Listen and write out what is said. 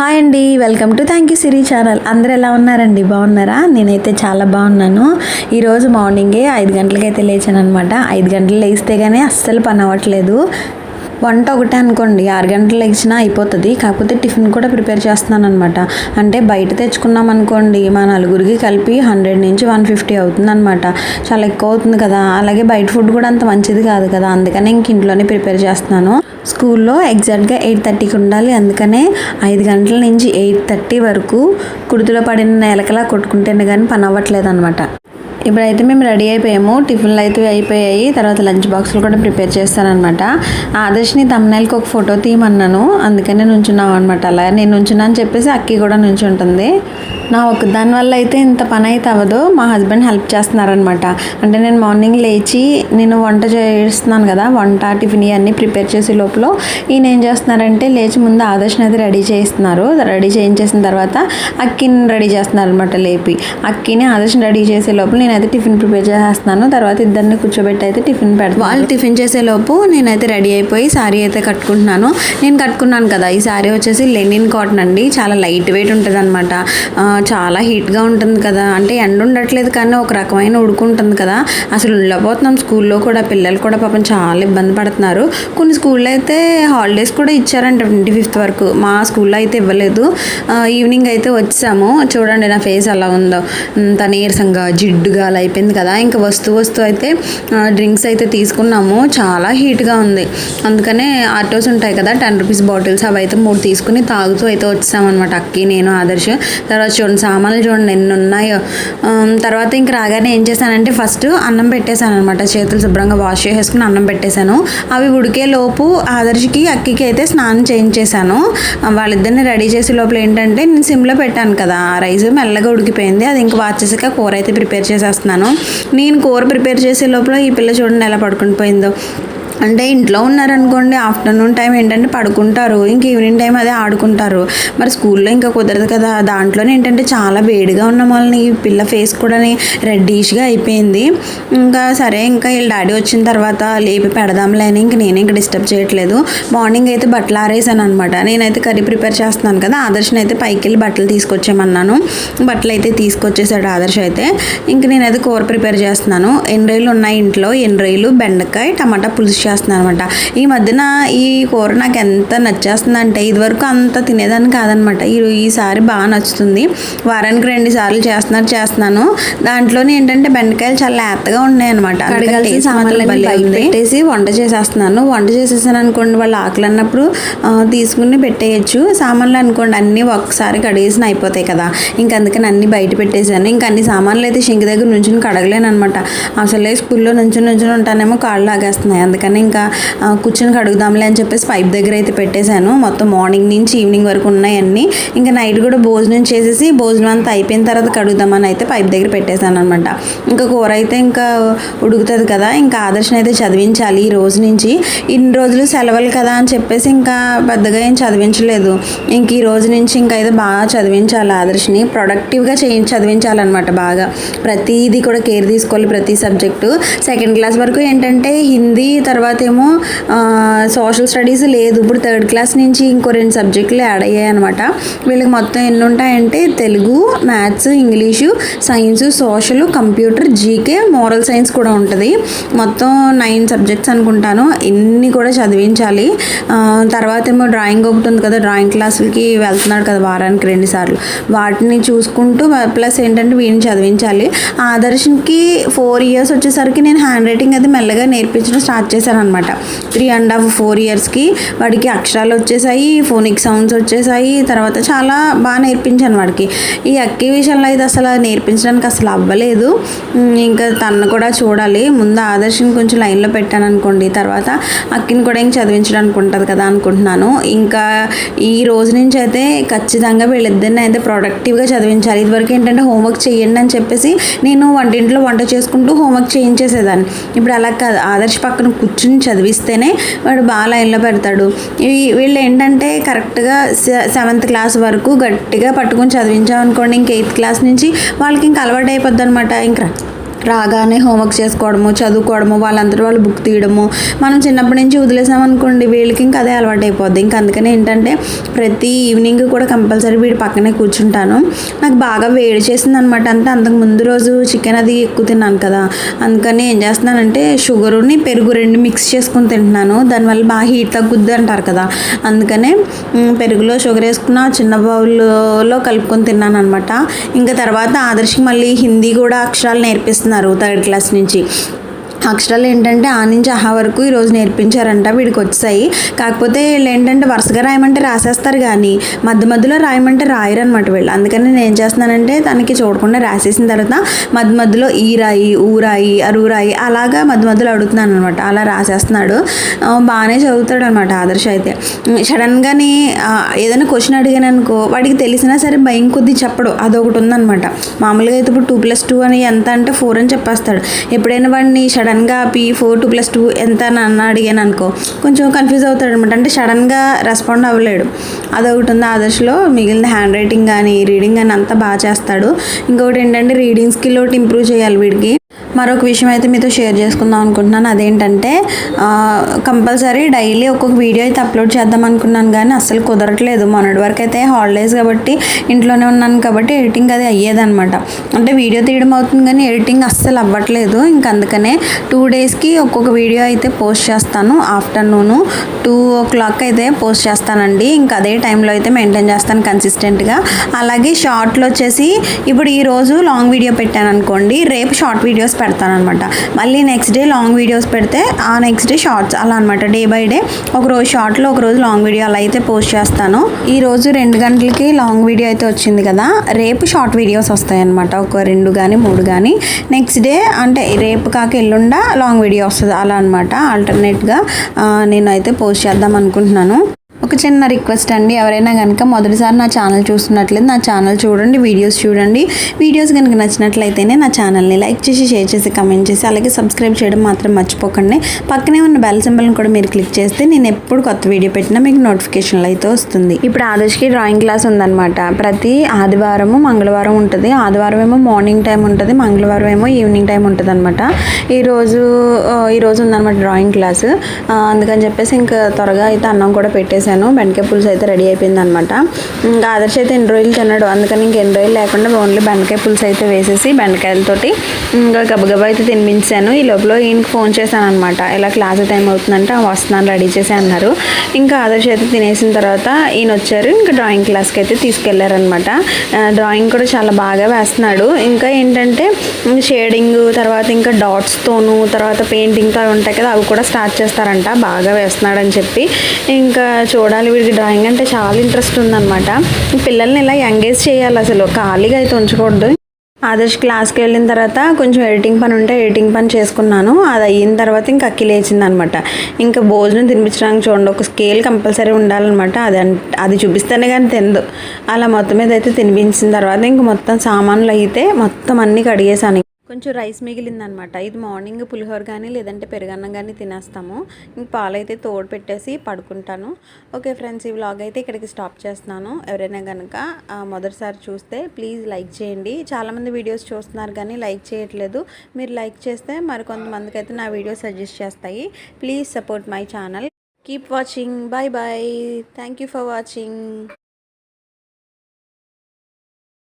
Hi అండి welcome to thank you Siri channel. అందరు ఎలా ఉన్నారండి? బాగున్నారా? నేనైతే చాలా బాగున్నాను. ఈరోజు మార్నింగే ఐదు గంటలకైతే లేచాను అనమాట ఐదు గంటలు లేస్తే కానీ అస్సలు పని అవ్వట్లేదు. వంట ఒకటే అనుకోండి. ఆరు గంటలు లేచినా అయిపోతుంది. కాకపోతే టిఫిన్ కూడా ప్రిపేర్ చేస్తున్నాను అనమాట అంటే బయట తెచ్చుకున్నాం అనుకోండి మా నలుగురికి కలిపి హండ్రెడ్ నుంచి వన్ ఫిఫ్టీ అవుతుంది అనమాట చాలా ఎక్కువ అవుతుంది కదా. అలాగే బయట ఫుడ్ కూడా అంత మంచిది కాదు కదా. అందుకనే ఇంక ఇంట్లోనే ప్రిపేర్ చేస్తున్నాను. స్కూల్లో ఎగ్జాక్ట్గా ఎయిట్ థర్టీకి ఉండాలి. అందుకనే ఐదు గంటల నుంచి ఎయిట్ థర్టీ వరకు కుడితిలో పడిన నేలకలా కొట్టుకుంటేనే కానీ పని అవ్వట్లేదు అనమాట ఇప్పుడైతే మేము రెడీ అయిపోయాము. టిఫిన్లు అయితే అయిపోయాయి. తర్వాత లంచ్ బాక్స్లు కూడా ప్రిపేర్ చేస్తానమాట ఆదర్శ్ని తమ్నైల్కి ఒక ఫోటో తీయమన్నాను. అందుకనే నుంచున్నాం అనమాట అలా నేను నుంచున్నా అని చెప్పేసి అక్కి కూడా నుంచుంటుంది. నా ఒక దాని వల్ల అయితే ఇంత పని అయితే అవ్వదు. మా హస్బెండ్ హెల్ప్ చేస్తున్నారనమాట. అంటే నేను మార్నింగ్ లేచి నేను వంట చేస్తున్నాను కదా వంట టిఫిన్ ఇవన్నీ ప్రిపేర్ చేసే లోపల ఈయన ఏం చేస్తున్నారంటే లేచి ముందు ఆదర్శన అయితే రెడీ చేస్తున్నారు రెడీ చేయించేసిన తర్వాత అక్కిని రెడీ చేస్తున్నారు అనమాట లేపి. అక్కిని ఆదర్శన రెడీ చేసే లోపల నేనైతే టిఫిన్ ప్రిపేర్ చేసేస్తున్నాను. తర్వాత ఇద్దరిని కూర్చోబెట్టి అయితే టిఫిన్ పెడతాను. వాళ్ళు టిఫిన్ చేసే లోపు నేనైతే రెడీ అయిపోయి శారీ అయితే కట్టుకుంటున్నాను. నేను కట్టుకున్నాను కదా ఈ శారీ వచ్చేసి లెనిన్ కాటన్ అండి. చాలా లైట్ వెయిట్ ఉంటుంది అనమాట చాలా హీట్గా ఉంటుంది కదా. అంటే ఎండ ఉండట్లేదు కానీ ఒక రకమైన ఉడుకుంటుంది కదా. అసలు ఉండబోతున్నాం స్కూల్లో కూడా పిల్లలు కూడా పాపం చాలా ఇబ్బంది పడుతున్నారు. కొన్ని స్కూల్లో అయితే హాలిడేస్ కూడా ఇచ్చారంట ట్వంటీ ఫిఫ్త్ వరకు. మా స్కూల్లో అయితే ఇవ్వలేదు. ఈవినింగ్ అయితే వచ్చాము. చూడండి నా ఫేస్ అలా ఉందో. అంత నీరసంగా జిడ్డుగా అలా అయిపోయింది కదా. ఇంకా వస్తూ వస్తూ అయితే డ్రింక్స్ అయితే తీసుకున్నాము. చాలా హీట్గా ఉంది. అందుకనే ఆటోస్ ఉంటాయి కదా టెన్ రూపీస్ బాటిల్స్ అవి అయితే మూడు తీసుకుని తాగుతూ అయితే వచ్చామన్నమాట అక్కి నేను ఆదర్శ. తర్వాత రెండు సామాన్లు చూడండి ఎన్ని ఉన్నాయో. తర్వాత ఇంక రాగానే ఏం చేశానంటే ఫస్ట్ అన్నం పెట్టేశాను అనమాట చేతులు శుభ్రంగా వాష్ చేసేసుకుని అన్నం పెట్టేశాను. అవి ఉడికే లోపు ఆదర్శకి అక్కికి అయితే స్నానం చేయించేశాను. వాళ్ళిద్దరిని రెడీ చేసే లోపల ఏంటంటే నేను సిమ్లో పెట్టాను కదా. ఆ రైస్ మెల్లగా ఉడికిపోయింది. అది ఇంకా వాచేసాక కూర అయితే ప్రిపేర్ చేసేస్తున్నాను. నేను కూర ప్రిపేర్ చేసే లోపల ఈ పిల్ల చూడండి ఎలా పడుకుని పోయిందో. అంటే ఇంట్లో ఉన్నారనుకోండి ఆఫ్టర్నూన్ టైం ఏంటంటే పడుకుంటారు ఇంక ఈవినింగ్ టైం అదే ఆడుకుంటారు. మరి స్కూల్లో ఇంకా కుదరదు కదా దాంట్లోనే ఏంటంటే చాలా వేడిగా ఉన్న వాళ్ళని ఈ పిల్ల ఫేస్ కూడా రెడ్డిష్గా అయిపోయింది. ఇంకా సరే ఇంకా వీళ్ళ డాడీ వచ్చిన తర్వాత లేపి పెడదాంలే అని ఇంక నేను ఇంకా డిస్టర్బ్ చేయట్లేదు. మార్నింగ్ అయితే బట్టలు ఆరేసాను అనమాట నేనైతే కర్రీ ప్రిపేర్ చేస్తున్నాను కదా ఆదర్శని అయితే పైకి వెళ్ళి బట్టలు తీసుకొచ్చేయమన్నాను. బట్టలు అయితే తీసుకొచ్చేసాడు ఆదర్శ అయితే. ఇంక నేనైతే కూర ప్రిపేర్ చేస్తున్నాను. ఎన్ని రొయ్యలు ఉన్నాయి ఇంట్లో? ఎన్ని రొయ్యలు బెండకాయ టమాటా పులుసు చేస్తున్నాను అనమాట ఈ మధ్యన ఈ కూర నాకు ఎంత నచ్చేస్తుందంటే ఇదివరకు అంత తినేదాన్ని కాదనమాట ఈ ఈసారి బాగా నచ్చుతుంది. వారానికి రెండు సార్లు చేస్తున్నారు చేస్తున్నాను. దాంట్లోనే ఏంటంటే బెండకాయలు చాలా లేతగా ఉన్నాయి అనమాట పెట్టేసి వంట చేసేస్తున్నాను. వంట చేసేసాను అనుకోండి వాళ్ళు ఆకలి అన్నప్పుడు తీసుకుని పెట్టేయచ్చు. సామాన్లు అనుకోండి అన్నీ ఒక్కసారి కడిగేసిన అయిపోతాయి కదా. ఇంక అందుకని అన్ని బయట పెట్టేశాను. ఇంక అన్ని సామాన్లు అయితే షింక్ దగ్గర నుంచి కడగలేను అనమాట అసలే స్కూల్లో నుంచి నుంచి ఉంటానేమో కాళ్ళు లాగేస్తున్నాయి. అందుకని ఇంకా కూర్చొని కడుగుదాంలే అని చెప్పేసి పైప్ దగ్గర అయితే పెట్టేశాను. మొత్తం మార్నింగ్ నుంచి ఈవినింగ్ వరకు ఉన్నాయన్నీ. ఇంకా నైట్ కూడా భోజనం చేసేసి భోజనం అంతా అయిపోయిన తర్వాత కడుగుదామని అయితే పైప్ దగ్గర పెట్టేశాను అనమాట ఇంకా కూర అయితే ఇంకా ఉడుకుతుంది కదా ఇంకా ఆదర్శన అయితే చదివించాలి ఈ రోజు నుంచి. ఇన్ని రోజులు సెలవులు కదా అని చెప్పేసి ఇంకా పెద్దగా ఏం చదివించలేదు. ఇంక ఈ రోజు నుంచి ఇంకా అయితే బాగా చదివించాలి ఆదర్శని. ప్రొడక్టివ్గా చే చదివించాలన్నమాట బాగా. ప్రతిదీ కూడా కేర్ తీసుకోవాలి ప్రతి సబ్జెక్టు. సెకండ్ క్లాస్ వరకు ఏంటంటే హిందీ తర్వాత తర్వాత ఏమో సోషల్ స్టడీస్ లేదు. ఇప్పుడు థర్డ్ క్లాస్ నుంచి ఇంకో రెండు సబ్జెక్టులు యాడ్ అయ్యాయి అనమాట వీళ్ళకి మొత్తం ఎన్ని ఉంటాయంటే Telugu maths English science social computer GK moral science కూడా ఉంటుంది. మొత్తం నైన్ సబ్జెక్ట్స్ అనుకుంటాను. ఇన్ని కూడా చదివించాలి. తర్వాత ఏమో డ్రాయింగ్ ఒకటి ఉంది కదా డ్రాయింగ్ క్లాసులకి వెళ్తున్నాడు కదా వారానికి రెండుసార్లు వాటిని చూసుకుంటూ ప్లస్ ఏంటంటే వీడిని చదివించాలి. ఆదర్శన్కి ఫోర్ ఇయర్స్ వచ్చేసరికి నేను హ్యాండ్ రైటింగ్ అది మెల్లగా నేర్పించడం స్టార్ట్ చేశాను. అనమాట త్రీ అండ్ హాఫ్ ఫోర్ ఇయర్స్కి వాడికి అక్షరాలు వచ్చేసాయి ఫోనిక్ సౌండ్స్ వచ్చేసాయి తర్వాత చాలా బాగా నేర్పించాను వాడికి. ఈ అక్కి విషయంలో అయితే అసలు నేర్పించడానికి అసలు అవ్వలేదు. ఇంకా తను కూడా చూడాలి. ముందు ఆదర్శని కొంచెం లైన్లో పెట్టాను అనుకోండి తర్వాత అక్కిని కూడా ఇంక చదివించడానికి ఉంటుంది కదా అనుకుంటున్నాను. ఇంకా ఈ రోజు నుంచి అయితే ఖచ్చితంగా వీళ్ళిద్దరిని అయితే ప్రొడక్టివ్గా చదివించాలి. ఇదివరకు ఏంటంటే హోంవర్క్ చేయండి అని చెప్పేసి నేను వంటింట్లో వంట చేసుకుంటూ హోంవర్క్ చేయించేసేదాన్ని. ఇప్పుడు అలా కాదు. ఆదర్శ పక్కన కూర్చుని చదివిస్తేనే వాడు బాగా లైన్లో పెడతాడు. ఇవి వీళ్ళు ఏంటంటే కరెక్ట్గా సెవెంత్ క్లాస్ వరకు గట్టిగా పట్టుకొని చదివించామనుకోండి ఇంక ఎయిత్ క్లాస్ నుంచి వాళ్ళకి ఇంకా అలవాటు అయిపోద్ది అనమాట ఇంకా రాగానే హోంవర్క్ చేసుకోవడము చదువుకోవడము వాళ్ళంతటి వాళ్ళు బుక్ తీయడము. మనం చిన్నప్పటి నుంచి వదిలేసామనుకోండి వీళ్ళకి ఇంకా అదే అలవాటు అయిపోద్ది ఇంకా అందుకనే ఏంటంటే ప్రతి ఈవినింగ్ కూడా కంపల్సరీ వీడి పక్కనే కూర్చుంటాను. నాకు బాగా వేడి చేసింది అనమాట అంటే అంతకు ముందు రోజు చికెన్ అది ఎక్కువ తిన్నాను కదా. అందుకని ఏం చేస్తున్నానంటే షుగరుని పెరుగు రెండు మిక్స్ చేసుకుని తింటున్నాను. దానివల్ల బాగా హీట్ తగ్గుద్ది అంటారు కదా. అందుకనే పెరుగులో షుగర్ వేసుకున్న చిన్న బౌల్లో కలుపుకొని తిన్నాను అనమాట ఇంకా తర్వాత ఆదర్శకి మళ్ళీ హిందీ కూడా అక్షరాలు చేస్తున్నారు థర్డ్ క్లాస్ నుంచి. అక్షరాలు ఏంటంటే ఆ నుంచి ఆహా వరకు ఈరోజు నేర్పించారంట వీడికి వచ్చాయి. కాకపోతే వీళ్ళు ఏంటంటే వరుసగా రాయమంటే రాసేస్తారు కానీ మధ్య మధ్యలో రాయమంటే రాయరు అనమాట వీళ్ళు. అందుకని నేను ఏం చేస్తున్నానంటే తనకి చూడకుండా రాసేసిన తర్వాత మధ్య మధ్యలో ఈ రాయి ఊరాయి రాయి అలాగా మధ్య మధ్యలో అడుగుతున్నాను అనమాట అలా రాసేస్తున్నాడు. బాగానే చదువుతాడు అనమాట ఆదర్శ అయితే. సడన్గానే ఏదైనా క్వశ్చన్ అడిగాను అనుకో వాడికి తెలిసినా సరే భయం కొద్దీ చెప్పడు. అదొకటి ఉందనమాట మామూలుగా అయితే ఇప్పుడు టూ ప్లస్ టూ అని ఎంత అంటే ఫోర్ అని చెప్పేస్తాడు. ఎప్పుడైనా వాడిని సడన్ సడన్గా P four two plus two ఎంత అని అన్న అడిగాను అనుకో కొంచెం కన్ఫ్యూజ్ అవుతాడు అనమాట అంటే సడన్గా రెస్పాండ్ అవ్వలేడు. అదొకటి ఉంది ఆదర్శలో మిగిలిన హ్యాండ్ రైటింగ్ కానీ రీడింగ్ కానీ అంతా బాగా చేస్తాడు. ఇంకొకటి ఏంటంటే రీడింగ్ స్కిల్ ఒకటి ఇంప్రూవ్ చేయాలి వీడికి. మరొక విషయం అయితే మీతో షేర్ చేసుకుందాం అనుకుంటున్నాను. అదేంటంటే కంపల్సరీ డైలీ ఒక్కొక్క వీడియో అయితే అప్లోడ్ చేద్దాం అనుకున్నాను కానీ అస్సలు కుదరట్లేదు. మొన్నటి వరకు అయితే హాలిడేస్ కాబట్టి ఇంట్లోనే ఉన్నాను కాబట్టి ఎడిటింగ్ అది అయ్యేదనమాట అంటే వీడియో తీయడం అవుతుంది కానీ ఎడిటింగ్ అస్సలు అవ్వట్లేదు. ఇంక అందుకనే టూ డేస్కి ఒక్కొక్క వీడియో అయితే పోస్ట్ చేస్తాను. ఆఫ్టర్నూను టూ ఓ క్లాక్ అయితే పోస్ట్ చేస్తానండి. ఇంకా అదే టైంలో అయితే మెయింటైన్ చేస్తాను కన్సిస్టెంట్గా. అలాగే షార్ట్లో వచ్చేసి ఇప్పుడు ఈరోజు లాంగ్ వీడియో పెట్టాను అనుకోండి రేపు షార్ట్ వీడియోస్ పెడతాను అనమాట మళ్ళీ నెక్స్ట్ డే లాంగ్ వీడియోస్ పెడితే ఆ నెక్స్ట్ డే షార్ట్స్ అలా అనమాట డే బై డే ఒక రోజు షార్ట్లో ఒక రోజు లాంగ్ వీడియో అలా అయితే పోస్ట్ చేస్తాను. ఈ రోజు రెండు గంటలకి లాంగ్ వీడియో అయితే వచ్చింది కదా రేపు షార్ట్ వీడియోస్ వస్తాయి అనమాట ఒక రెండు కానీ మూడు కానీ నెక్స్ట్ డే అంటే రేపు కాక ఎల్లుండా లాంగ్ వీడియో వస్తుంది అలా అనమాట ఆల్టర్నేట్గా నేను అయితే పోస్ట్ చేద్దాం అనుకుంటున్నాను. ఒక చిన్న రిక్వెస్ట్ అండి. ఎవరైనా కనుక మొదటిసారి నా ఛానల్ చూస్తున్నట్లయితే నా ఛానల్ చూడండి వీడియోస్ చూడండి. వీడియోస్ కనుక నచ్చినట్లయితేనే నా ఛానల్ని లైక్ చేసి షేర్ చేసి కమెంట్ చేసి అలాగే సబ్స్క్రైబ్ చేయడం మాత్రం మర్చిపోకండి. పక్కనే ఉన్న బెల్ సింబల్ని కూడా మీరు క్లిక్ చేస్తే నేను ఎప్పుడు కొత్త వీడియో పెట్టినా మీకు నోటిఫికేషన్లు అయితే వస్తుంది. ఇప్పుడు ఆదర్శ్కి డ్రాయింగ్ క్లాస్ ఉందన్నమాట. ప్రతి ఆదివారము మంగళవారం ఉంటుంది. ఆదివారం ఏమో మార్నింగ్ టైం ఉంటుంది మంగళవారం ఏమో ఈవినింగ్ టైం ఉంటుంది అనమాట ఈరోజు ఈరోజు ఉందన్నమాట డ్రాయింగ్ క్లాసు. అందుకని చెప్పేసి ఇంకా త్వరగా అయితే అన్నం కూడా పెట్టేసి చేశాను. బెండకాయ పులుసు అయితే రెడీ అయిపోయింది అనమాట ఇంకా ఆదర్శ అయితే ఎన్ని రోజులు తిన్నాడు అందుకని ఇంక ఎన్ని రోజులు లేకుండా ఓన్లీ బెండకాయ పులుసు అయితే వేసేసి బెండకాయలతోటి ఇంకా గబగబా అయితే తినిపించాను. ఈ లోపల ఈయనకి ఫోన్ చేశాను అనమాట ఇలా క్లాస్ టైం అవుతుందంటే "ఆ, వస్తున్నాను రెడీ చేసి అన్నారు. ఇంకా ఆదర్శ అయితే తినేసిన తర్వాత ఈయన వచ్చారు. ఇంకా డ్రాయింగ్ క్లాస్కి అయితే తీసుకెళ్ళారనమాట. డ్రాయింగ్ కూడా చాలా బాగా వేస్తున్నాడు. ఇంకా ఏంటంటే షేడింగ్ తర్వాత ఇంకా డాట్స్తోను తర్వాత పెయింటింగ్తో అవి ఉంటాయి కదా అవి కూడా స్టార్ట్ చేస్తారంట. బాగా వేస్తున్నాడని చెప్పి. ఇంకా చూడాలి వీడికి డ్రాయింగ్ అంటే చాలా ఇంట్రెస్ట్ ఉందన్నమాట. పిల్లల్ని ఇలా ఎంగేజ్ చేయాలి అసలు ఖాళీగా అయితే ఉంచకూడదు. ఆదర్శ్ క్లాస్కి వెళ్ళిన తర్వాత కొంచెం ఎడిటింగ్ పని ఉంటే ఎడిటింగ్ పని చేసుకున్నాను. అది అయిన తర్వాత ఇంకా అక్కి లేచిందనమాట ఇంకా భోజనం తినిపించడానికి చూడండి ఒక స్కేల్ కంపల్సరీ ఉండాలన్నమాట. అది అది చూపిస్తేనే కానీ తిందు అలా మొత్తం మీద అయితే తినిపించిన తర్వాత ఇంక మొత్తం సామాన్లు అయితే మొత్తం అన్నీ కడిగేసాను కొంచెం రైస్ మిగిలిందనమాట. ఇది మార్నింగ్ పులిహోర కానీ లేదంటే పెరుగన్నం కానీ తినేస్తాము. ఇంక పాలైతే తోడు పెట్టేసి పడుకుంటాను. ఓకే ఫ్రెండ్స్ ఈ వ్లాగ్ అయితే ఇక్కడికి స్టాప్ చేస్తున్నాను. ఎవరైనా కనుక మొదటిసారి చూస్తే ప్లీజ్ లైక్ చేయండి. చాలామంది వీడియోస్ చూస్తున్నారు కానీ లైక్ చేయట్లేదు. మీరు లైక్ చేస్తే మరి కొంతమందికి అయితే నా వీడియో సజెస్ట్ చేస్తాయి. Please support my channel. Keep watching. Bye bye thank you for watching.